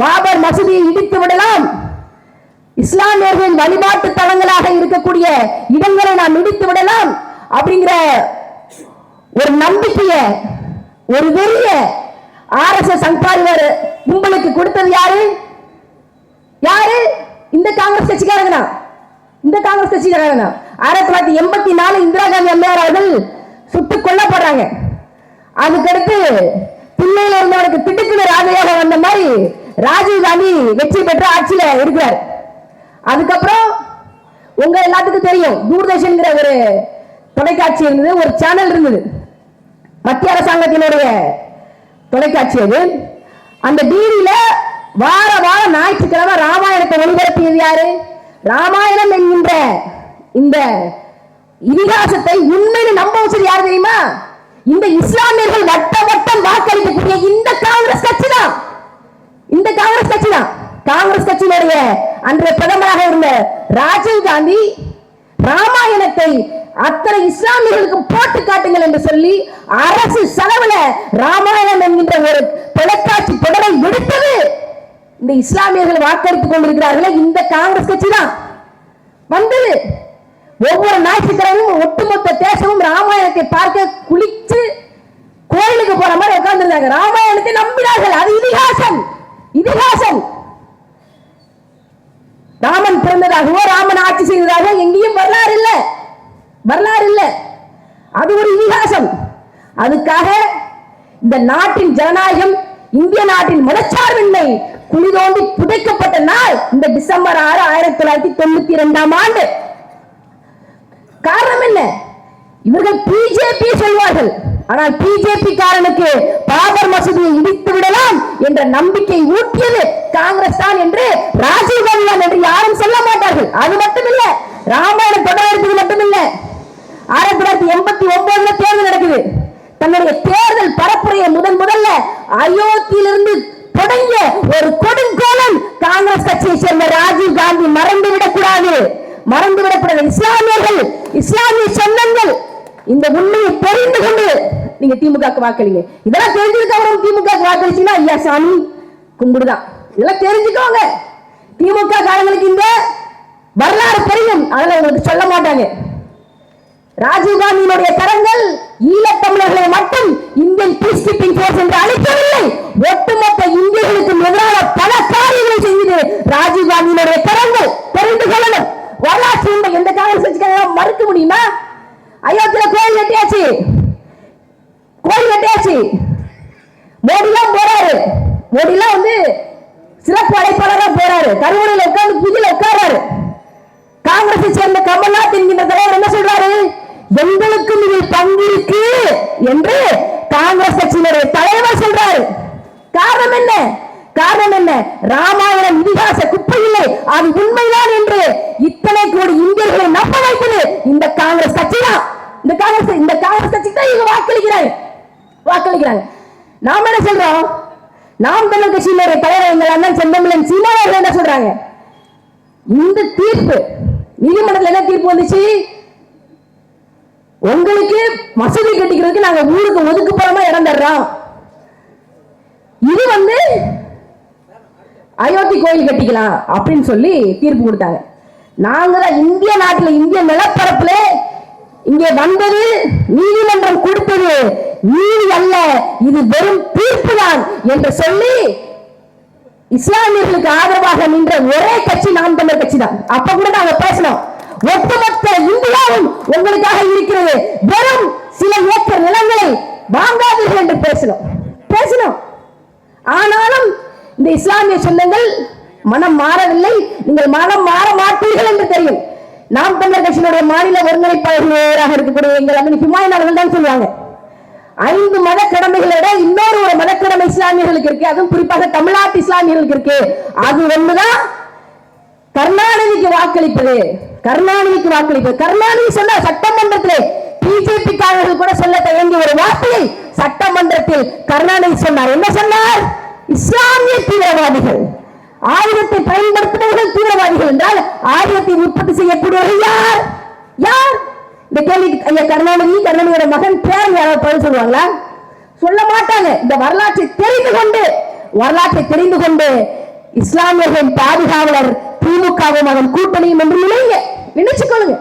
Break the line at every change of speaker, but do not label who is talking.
பாபர் மசூதியை இடித்து விடலாம். இஸ்லாமியர்களின் வழிபாட்டு தலங்களாக இருக்கக்கூடிய இடங்களை நாம் இடித்து விடலாம். அப்படிங்கிற ஒரு நம்பிக்கைய ஒரு வெறிய ஆர் எஸ் எஸ் சங்காரிவர் உங்களுக்கு கொடுத்தது யாரு? யாரு? இந்த காங்கிரஸ் கட்சிக்காரங்க இந்த காங்கிரஸ் கட்சிக்காரங்க ஆயிரத்தி தொள்ளாயிரத்தி எண்பத்தி நாலு இந்திரா காந்தி அம்மையார் அவர்கள் சுட்டுக் கொல்லப்படுறாங்க. அதுக்கடுத்து பிள்ளையில இருந்தவனுக்கு திடுக்குன்னு ராஜீவ் காந்தி வெற்றி பெற்று ஆட்சியில இருக்கிறார். அதுக்கப்புறம் உங்க எல்லாத்துக்கும் தெரியும் தூர்தர்ஷன்ங்கிற ஒரு தொலைக்காட்சி இருந்தது ஒரு சேனல் இருந்தது. மத்திய அரசாங்கத்தினுடைய தொலைக்காட்சி அது. அந்த டிவியில வார வாரம் ஞாயிற்றுக்கிழமை ராமாயணத்தை ஒளிபரப்பியது யாரு? ராமாயணம் என்கின்ற இந்த இதிகாசத்தை உண்மையில நம்ப வச்சது யாரு தெரியுமா? இந்த இஸ்லாமியர்கள் வட்ட வட்டம் வாக்களிக்கக்கூடிய இந்த காங்கிரஸ் கட்சி தான் இந்த காங்கிரஸ் கட்சி தான் காங்கிரஸ் கட்சியினுடைய அன்றைய பிரதமராக இருந்த ராஜீவ் காந்தி ராமாயணத்தை அத்தனை இஸ்லாமியர்களுக்கு போட்டு காட்டுங்கள் என்று சொல்லி அரசு செலவுல ராமாயணம் என்கின்ற ஒரு தொலைக்காட்சி தொடரை எடுத்தது. இந்த இஸ்லாமியர்கள் வாக்களித்துக் கொண்டிருக்கிறார்களே இந்த காங்கிரஸ் கட்சி தான் வந்தது. ஒவ்வொரு ஞாயிற்றுக்கிழமையும் ஒட்டுமொத்த தேசமும் ராமாயணத்தை பார்க்க குளிச்சு கோயிலுக்கு போற மாதிரி உட்கார்ந்துருந்தாங்க. ராமாயணத்தை நம்பினார்கள். அது இதிகாசம். இதிகாசம். ராமன் பிறந்ததாகவோ ராமன் ஆட்சி செய்ததாக எங்கேயும் வரலாறு இல்ல. வரலாறு இல்ல. அது ஒரு இதிகாசம். அதுக்காக இந்த நாட்டின் ஜனநாயகம் இந்திய நாட்டின் மனச்சார்பின்மை குழி தோண்டி புதைக்கப்பட்ட நாள் இந்த டிசம்பர் ஆறு ஆயிரத்தி தொள்ளாயிரத்தி தொண்ணூத்தி இரண்டாம் ஆண்டு. காரணம் என்ன? இவர்கள் பிஜேபி சொல்வார்கள். ஆனால் பிஜேபி காரனுக்கு பாபர் மசூதியை இடித்து விடலாம் என்ற நம்பிக்கை ஊட்டியது காங்கிரஸ் தான் என்று ராஜீவ் காந்தி தான் என்று யாரும் சொல்ல மாட்டார்கள். அது மட்டுமில்ல ராமாயணம் தொடர்பு மட்டுமில்ல. ஆயிரத்தி தொள்ளாயிரத்தி எண்பத்தி ஒன்பதுல தேர்தல் நடக்குது. தன்னுடைய தேர்தல் பரப்புரையை முதன் முதல்ல அயோத்தியிலிருந்து தொடங்கிய ஒரு கொடுங்கோலன் காங்கிரஸ் கட்சியை சேர்ந்த ராஜீவ் காந்தி மறந்து விடக்கூடாது மறந்து இஸ்லாமியர்கள் இஸ்லாமிய சொந்தங்கள் இந்த உண்மையை தெரிந்து கொண்டு நீங்க திமுக வாக்களிங்க. இதெல்லாம் தெரிஞ்சிருக்கவங்க அப்புறம் திமுக வாக்களிச்சீங்கன்னா ஐயா சாமி? கும்பிடுதான் இதெல்லாம் தெரிஞ்சுக்கோங்க. திமுக காரங்களுக்கு இந்த வரலாறு தெரியும் அதெல்லாம் உங்களுக்கு சொல்ல மாட்டாங்க. ராஜீவ் காந்தியினுடைய கரங்கள் ஈழத்தமிழர்களை மட்டும் இந்தியன் பீஸ் கீப்பிங் போர்ஸ் என்று அழைக்கவில்லை. ஒட்டுமொத்த இந்தியர்களுக்கு எதிரான பல காரியங்களை செய்தது ராஜீவ் காந்தியினுடைய கரங்கள் தெரிந்து கொள்ளணும். வரலாற்று உண்மை எந்த காங்கிரஸ் கட்சிக்காக மறுக்க முடியுமா? அயோத்தியில கோயில் கட்டியாச்சு. கோடி கட்டியாச்சு. மோடிலாம் போறாரு. மோடிலாம் வந்து சிறப்பு அழைப்பாளராக போறாரு. கருவறையில் உட்கார்ந்து பூஜையில உட்கார்றாரு. காங்கிரஸை சேர்ந்த கமல்நாத் என்கின்ற தலைவர் என்ன சொல்றாரு? எங்களுக்கும் இதில் பங்கு இருக்கு என்று காங்கிரஸ் கட்சியினுடைய தலைவர் சொல்றாரு. காரணம் என்ன? காரணம் என்ன? ராமாயணம் இதிகாச குப்பையில்லை அது உண்மைதான் என்று இத்தனை கோடி இந்தியர்களை நம்ப வைத்தது இந்த காங்கிரஸ் கட்சி தான். இந்த காங்கிரஸ் இந்த காங்கிரஸ் கட்சி தான் இவங்க வாக்களிக்கிறாங்க வாக்களிக்கிறாங்க. நாம என்ன சொல்றோம்? நாம் தமிழ் கட்சியினுடைய தலைவர் எங்கள் அண்ணன் செந்தமிழன் சீமானவர்கள் என்ன சொல்றாங்க? இந்த தீர்ப்பு நீதிமன்றத்தில் என்ன தீர்ப்பு வந்துச்சு? உங்களுக்கு மசூதி கட்டிக்கிறதுக்கு நாங்க ஊருக்கு ஒதுக்குப்புறமா இடம் தர்றோம்? இது வந்து அயோத்தி கோயில் கட்டிக்கலாம் அப்படின்னு சொல்லி தீர்ப்பு கொடுத்தாங்க. நாங்க தான் இந்திய நாட்டில் இந்திய நிலப்பரப்புல இங்கே வந்தது நீதிமன்றம் கொடுத்தது. நீதி அல்ல இது வெறும் தீர்ப்பு தான் என்று சொல்லி இஸ்லாமியர்களுக்கு ஆதரவாக நின்ற ஒரே கட்சி நாம் தமிழர் கட்சி தான் அப்ப கூட நாங்க பேசணும். ஒட்டுமொத்த இந்தியாவும் உங்களுக்காக இருக்கிறது. வெறும் சில ஏக்கர் நிலங்களை வாங்காதீர்கள் என்று பேசணும். பேசணும். ஆனாலும் இந்த இஸ்லாமிய சொந்தங்கள் மனம் மாறவில்லை. நீங்கள் மனம் மாற மாட்டீர்கள் என்று தெரியும். நாம் தமிழர் கட்சியினுடைய மாநில ஒருங்கிணைப்பாளர்களாக இருக்கக்கூடிய எங்கள் அண்ணன் ஹிமாயன் அவர்கள் தான் சொல்லுவாங்க. ஐந்து மத கடமைகளை விட இன்னொரு ஒரு மதக்கடமை இஸ்லாமியர்களுக்கு இருக்கு. அதுவும் குறிப்பாக தமிழ்நாட்டு இஸ்லாமியர்களுக்கு இருக்கு. அது ஒண்ணுதான். கருணாநிதிக்கு வாக்களிப்பது. கருணாநிதிக்கு வாக்களிப்பது. கருணாநிதி சொன்ன சட்டமன்றத்தில் பிஜேபிக்காரர்கள் கூட சொல்ல வேண்டிய ஒரு வார்த்தையை சட்டமன்றத்தில் கருணாநிதி சொன்னார். என்ன சொன்னார்? இஸ்லாமிய தீவிரவாதிகள். ஆயுதத்தை பயன்படுத்துபவர்கள் என்றால் உற்பத்தி செய்யக்கூடியவர்கள் யார்? யார்? இந்த கேள்விக்கு ஐயா கருணாநிதி கருணாநிதியோட மகன் பேரன் யாராவது பதில் சொல்லுவாங்களா? சொல்ல மாட்டாங்க. இந்த வரலாற்றை தெரிந்து கொண்டு வரலாற்றை தெரிந்து கொண்டு இஸ்லாமியர்களின் பாதுகாவலர் திமுகவும் அதன் கூட்டணியும் என்று நினைங்க. நினைச்சுக்கொள்ளுங்க.